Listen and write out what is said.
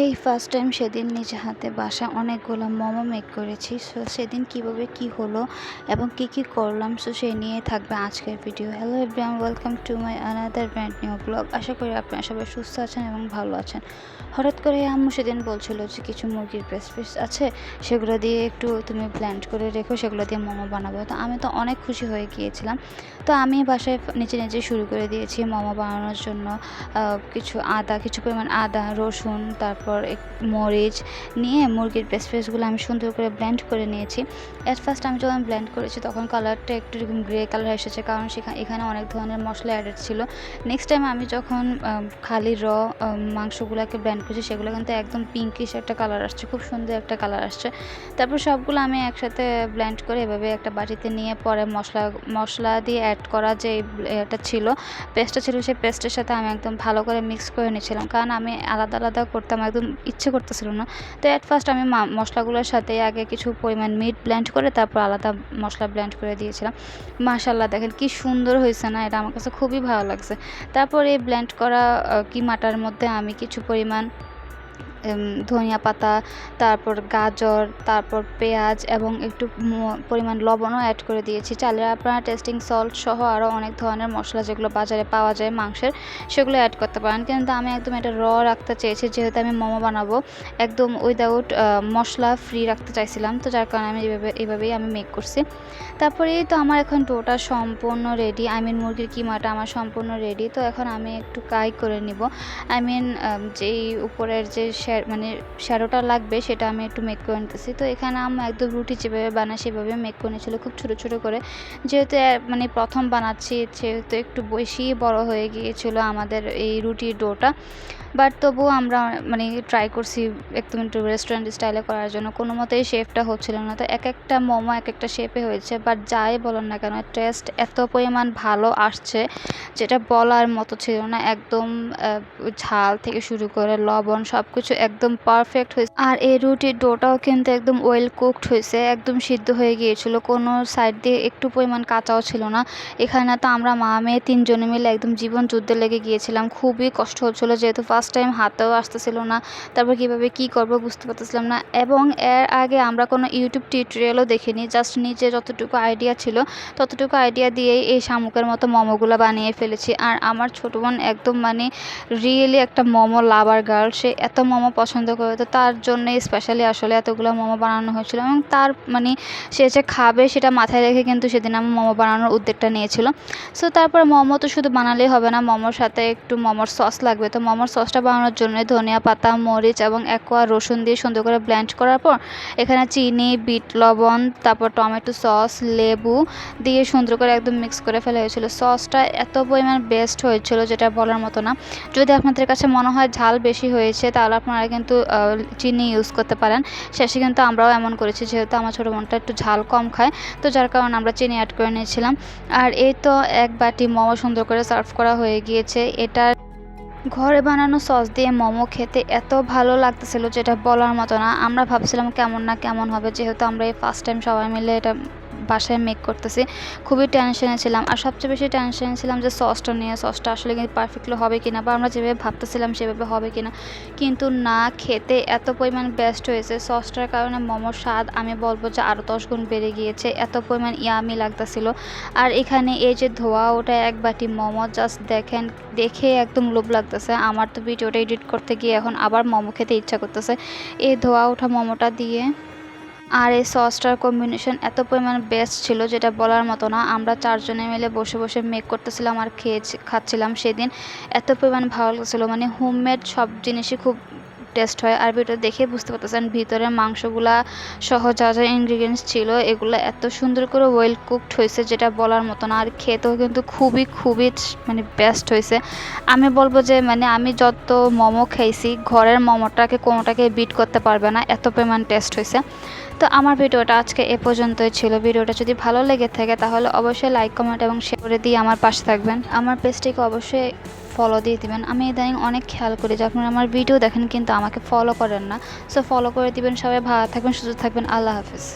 এই first time সেদিন নিজে হাতে বাসায় অনেকগুলো মোমো মেক করেছি। সো সেদিন কীভাবে কি হলো এবং কি কি করলাম সো সেই নিয়ে থাকবে আজকের video hello everyone welcome to my another brand new blog আশা করি আপনারা সবাই সুস্থ আছেন এবং ভালো আছেন। হঠাৎ করে আম্মু সেদিন বলছিল যে কিছু মুরগির ব্রেস্ট পিস আছে, সেগুলো দিয়ে একটু তুমি ব্ল্যান্ড করে রেখো, সেগুলো দিয়ে মোমো বানাবো। তো আমি তো অনেক খুশি হয়ে গিয়েছিলাম। তো আমি বাসায় নিজে নিজে শুরু করে দিয়েছি মোমো বানানোর জন্য কিছু আদা, কিছু পরিমাণ আদা, রসুন, তারপর এক- মরিচ নিয়ে মুরগির পেস্ট পেস্টগুলো আমি সুন্দর করে ব্লেন্ড করে নিয়েছি। অ্যাট ফার্স্ট আমি যখন ব্লেন্ড করেছি তখন কালারটা একটু এরকম গ্রে কালার এসেছে কারণ সেখানে এখানে অনেক ধরনের মশলা অ্যাডেড ছিল। নেক্সট টাইম আমি যখন খালি র মাংসগুলোকে ব্লেন্ড করেছি সেগুলো কিন্তু একদম পিঙ্কিশ একটা কালার আসছে, খুব সুন্দর একটা কালার আসছে। তারপর সবগুলো আমি একসাথে ব্লেন্ড করে এভাবে একটা বাটিতে নিয়ে পরে মশলা মশলা দিয়ে অ্যাড করা যে এটা ছিল পেস্টটা ছিল সেই পেস্টের সাথে আমি একদম ভালো করে মিক্স করে নিয়েছিলাম। কারণ আমি আলাদা আলাদা করতাম একদম ইচ্ছে করতেছিল না। তো অ্যাট ফার্স্ট আমি মশলাগুলোর সাথে আগে কিছু পরিমাণ মিট ব্ল্যান্ড করে তারপর আলাদা মশলা ব্ল্যান্ড করে দিয়েছিলাম। মাশাল্লাহ দেখেন কি সুন্দর হয়েছে না? এটা আমার কাছে খুবই ভালো লাগছে। তারপর এই ব্ল্যান্ড করা কি মাটার মধ্যে আমি কিছু পরিমাণ ধনিয়া পাতা, তারপর গাজর, তারপর পেঁয়াজ এবং একটু পরিমাণ লবণও অ্যাড করে দিয়েছি। চালের আপনারা টেস্টিং সল্ট সহ আরও অনেক ধরনের মশলা যেগুলো বাজারে পাওয়া যায় মাংসের, সেগুলো অ্যাড করতে পারেন। কিন্তু আমি একদম এটা র রাখতে চেয়েছি, যেহেতু আমি মোমো বানাবো। একদম উইদাউট মশলা ফ্রি রাখতে চাইছিলাম। তো যার কারণে আমি এইভাবে এইভাবেই আমি মেক করছি। তারপরে তো আমার এখন ডোটা সম্পূর্ণ রেডি আই মিন মুরগির কিমাটা আমার সম্পূর্ণ রেডি তো এখন আমি একটু কাই করে নিব। আই মিন যেই উপরের যে মানে শ্যারোটা লাগবে, সেটা আমি একটু মেক করে নিতেছি। তো এখানে আমি একদম রুটি যেভাবে বানাই সেভাবে মেক করে নিয়েছিল, খুব ছোটো ছোটো করে। যেহেতু মানে প্রথম বানাচ্ছি, সেহেতু একটু বেশি বড় হয়ে গিয়েছিল আমাদের এই রুটির ডোটা। বাট তবুও আমরা মানে ট্রাই করছি একদম একটু রেস্টুরেন্ট স্টাইলে করার জন্য। কোনো মতেই শেপটা হচ্ছিল না। তো এক একটা মোমো এক একটা শেপে হয়েছে বাট যাই বলেন না কেন টেস্ট এত পরিমাণ ভালো আসছে যেটা বলার মতো ছিল না। একদম ঝাল থেকে শুরু করে লবণ সব কিছু একদম পারফেক্ট হয়েছে। আর এই রুটির ডোটাও কিন্তু একদম ওয়েল কুকড হয়েছে, একদম সিদ্ধ হয়ে গিয়েছিল। কোনো সাইড দিয়ে একটু পরিমাণ কাঁচাও ছিল না। এখানে তো আমরা মা মেয়ে তিনজনে মিলে একদম জীবন যুদ্ধে লেগে গিয়েছিলাম। খুবই কষ্ট হচ্ছিল যেহেতু ফার্স্ট টাইম হাতেও আসতেছিল না, তারপর কীভাবে কী করব বুঝতে পারতেছিলাম না। এবং এর আগে আমরা কোনো ইউটিউব টিউটোরিয়ালও দেখিনি জাস্ট নিজে যতটুকু আইডিয়া ছিল, ততটুকু আইডিয়া দিয়েই এই শামুকের মতো মোমোগুলো বানিয়ে ফেলেছি। আর আমার ছোটো বোন একদম মানে রিয়েলি একটা মোমো লাভার গার্ল সে এত মোমো পছন্দ করে, তো তার জন্যই স্পেশালি আসলে এতগুলো মোমো বানানো হয়েছিল। এবং তার মানে সে যে খাবে সেটা মাথায় রেখে কিন্তু সেদিন আমি মোমো বানানোর উদ্যোগটা নিয়েছিল সো তারপর মোমো তো শুধু বানালেই হবে না, মোমোর সাথে একটু মোমোর সস লাগবে। তো মোমোর সসটা বানানোর জন্য ধনিয়া পাতা, মরিচ এবং একোয়া রসুন দিয়ে সুন্দর করে ব্লেন্ড করার পর এখানে চিনি, বিট, লবণ, তারপর টমেটো সস, লেবু দিয়ে সুন্দর করে একদম মিক্স করে ফেলা হয়েছিল। সসটা এত পরিমাণ বেস্ট হয়েছিল যেটা বলার মতো না। যদি আপনাদের কাছে মনে হয় ঝাল বেশি হয়েছে, তাহলে আপনারা কিন্তু চিনি ইউজ করতে পারেন। শেষে কিন্তু আমরাও এমন করেছি, যেহেতু আমার ছোটো বোনটা একটু ঝাল কম খায়, তো যার কারণে আমরা চিনি অ্যাড করে নিয়েছিলাম। আর এই তো এক বাটি মোমো সুন্দর করে সার্ভ করা হয়ে গিয়েছে। এটা ঘরে বানানো সস দিয়ে মোমো খেতে এত ভালো লাগতেছিল যেটা বলার মতো না। আমরা ভাবছিলাম কেমন না কেমন হবে, যেহেতু আমরা এই ফার্স্ট টাইম সবাই মিলে এটা বাসায় মেক করতেছি, খুবই টেনশনে ছিলাম। আর সবচেয়ে বেশি টেনশনে ছিলাম যে সসটা নিয়ে সসটা আসলে কিন্তু পারফেক্টলি হবে কিনা বা আমরা যেভাবে ভাবতেছিলাম সেভাবে হবে কিনা। কিন্তু না খেতে এত পরিমাণ বেস্ট হয়েছে সসটার কারণে মোমোর স্বাদ আমি বলব যে আরও দশ গুণ বেড়ে গিয়েছে, এত পরিমাণ ইয়ামি লাগতেছিল। আর এখানে এই যে ধোয়া, ওটা এক বাটি মোমো জাস্ট দেখেন, দেখে একদম লোভ লাগতেছে। আমার তো ভিডিওটা এডিট করতে গিয়ে এখন আবার মোমো খেতে ইচ্ছা করতেছে। এই ধোয়া ওঠা মোমোটা দিয়ে আর এই সসটার কম্বিনেশন এত পরিমাণ বেস্ট ছিল যেটা বলার মতো না। আমরা চারজনে মিলে বসে বসে মেক করতেছিলাম আর খেয়ে খাচ্ছিলাম সেদিন। এত পরিমাণ ভালো লাগছিল। মানে হোমমেড সব জিনিসই খুব টেস্ট হয়, আর ভিডিও দেখে বুঝতে পারতেছেন ভিতরে মাংসগুলা সহ যা যা ইনগ্রিডিয়েন্টস ছিল, এগুলো এত সুন্দর করে ওয়েল কুকড হয়েছে যেটা বলার মতো না, আর খেতেও কিন্তু খুবই খুবই মানে বেস্ট হয়েছে। আমি বলব যে মানে আমি যত মোমো খাইছি ঘরের মোমোটাকে কোনোটাকে বিট করতে পারবে না, এত পরিমাণ টেস্ট হয়েছে। তো আমার ভিডিওটা আজকে এ পর্যন্তই ছিল। ভিডিওটা যদি ভালো লেগে থাকে, তাহলে অবশ্যই লাইক কমেন্ট এবং শেয়ার করে দিয়ে আমার পাশে থাকবেন। আমার পেজটিকে অবশ্যই ফলো দিয়ে দিবেন। আমি ইদানিং অনেক খেয়াল করি যে আপনারা আমার ভিডিও দেখেন কিন্তু আমাকে ফলো করেন না। সো ফলো করে দিবেন। সবাই ভালো থাকবেন, সুস্থ থাকবেন। আল্লাহ হাফিজ।